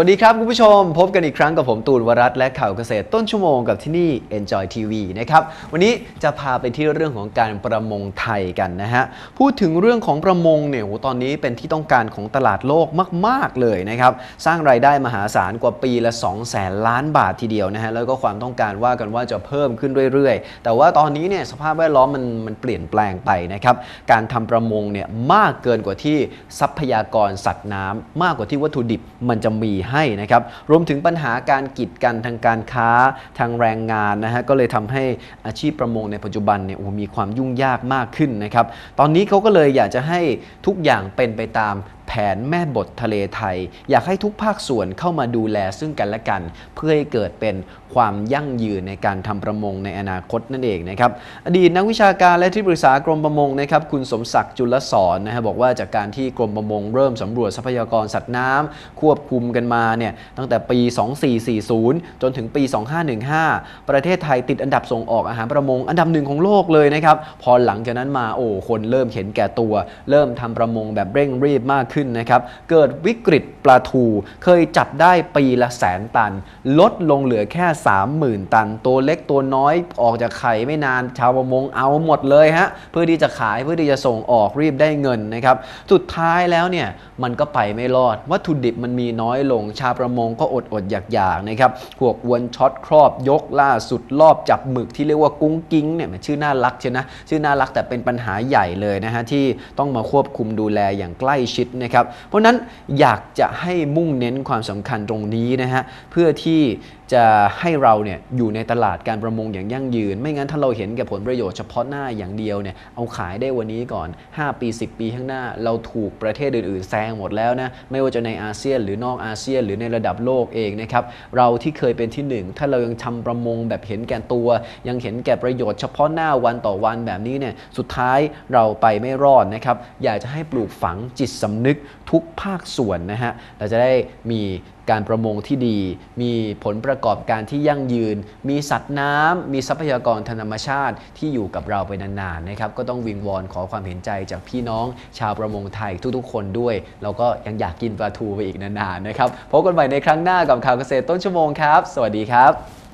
สวัสดีครับ คุณผู้ชม พบกันอีกครั้งกับผมตูนวรัตและข่าวเกษตรต้นชั่วโมงกับที่นี่ Enjoy TV นะครับ วันนี้จะพาไปที่เรื่องของการประมงไทยกันนะฮะ พูดถึงเรื่องของประมงเนี่ยโหตอนนี้เป็นที่ต้องการของตลาดโลกมาก ๆ เลยนะครับ สร้างรายได้มหาศาลกว่าปีละ 2 0 0แสนล้านบาททีเดียวนะฮะ แล้วก็ความต้องการว่ากันว่าจะเพิ่มขึ้นเรื่อย ๆ แต่ว่าตอนนี้เนี่ยสภาพแวดล้อมมันมันเปลี่ยนแปลงไปนะครับ การทำประมงเนี่ยมากเกินกว่าที่ทรัพยากรสัตว์น้ำมากกว่าที่วัตถุดิบมันจะมีให้นะครับรวมถึงปัญหาการกีดกันทางการค้าทางแรงงานนะฮะก็เลยทำให้อาชีพประมงในปัจจุบันเนี่ยโอ้มีความยุ่งยากมากขึ้นนะครับตอนนี้เขาก็เลยอยากจะให้ทุกอย่างเป็นไปตาม แผนแม่บททะเลไทย อยากให้ทุกภาคส่วนเข้ามาดูแลซึ่งกันและกัน เพื่อให้เกิดเป็นความยั่งยืนในการทำประมงในอนาคตนั่นเองนะครับอดีตนักวิชาการและที่ปรึกษากรมประมงนะครับคุณสมศักดิ์จุลสอนนะฮะบอกว่าจากการที่กรมประมงเริ่มสำรวจทรัพยากรสัตว์น้ำควบคุมกันมาเนี่ยตั้งแต่ปี 2440 จนถึงปี 2515 ประเทศไทยติดอันดับส่งออกอาหารประมง อันดับหนึ่งของโลกเลยนะครับพอหลังจากนั้นมาโอ้คนเริ่มเห็นแก่ตัว เริ่มทำประมงแบบเร่งรีบมากขึ้นนะครับ เกิดวิกฤตปลาทูเคยจับได้ปีละแสนตัน ลดลงเหลือแค่ 30,000 ตัน ตัวเล็กตัวน้อยออกจากไข่ไม่นานชาวประมงเอาหมดเลยฮะเพื่อที่จะขายเพื่อที่จะส่งออกรีบได้เงินนะครับ สุดท้ายแล้วเนี่ยมันก็ไปไม่รอด วัตถุดิบมันมีน้อยลง ชาวประมงก็อดอดๆอยากๆนะครับพวกวนช็อตครอบยกล่าสุดรอบจับหมึกที่เรียกว่ากุ้งกิ้งเนี่ยชื่อน่ารักใช่นะชื่อน่ารักแต่เป็นปัญหาใหญ่เลยนะฮะที่ต้องมาควบคุมดูแลอย่างใกล้ชิดนะครับ เพราะฉะนั้นอยากจะให้มุ่งเน้นความสำคัญตรงนี้นะฮะเพื่อที่จะให้เราเนี่ยอยู่ในตลาดการประมงอย่างยั่งยืน ไม่งั้นถ้าเราเห็นแก่ผลประโยชน์เฉพาะหน้าอย่างเดียวเนี่ยเอาขายได้วันนี้ก่อน 5 ปี 10 ปีข้างหน้า เราถูกประเทศอื่นๆแซงหมดแล้วนะไม่ว่าจะในอาเซียนหรือนอกอาเซียน หรือในระดับโลกเองนะครับเราที่เคยเป็นที่หนึ่งถ้าเรายังทำประมงแบบเห็นแก่ตัว ยังเห็นแก่ประโยชน์เฉพาะหน้าวันต่อวันแบบนี้เนี่ยสุดท้ายเราไปไม่รอดนะครับอยากจะให้ปลูกฝังจิตสำนึกทุกภาคส่วนนะฮะ เราจะได้มีการประมงที่ดี มีผลประกอบการที่ยั่งยืน มีสัตว์น้ำ มีทรัพยากรธรรมชาติที่อยู่กับเราไปนานๆนะครับ ก็ต้องวิงวอนขอความเห็นใจจากพี่น้องชาวประมงไทยทุกๆ คนด้วย เราก็ยังอยากกินปลาทูไปอีกนานๆนะครับ พบกันใหม่ในครั้งหน้ากับข่าวเกษตรต้นชั่วโมงครับ สวัสดีครับ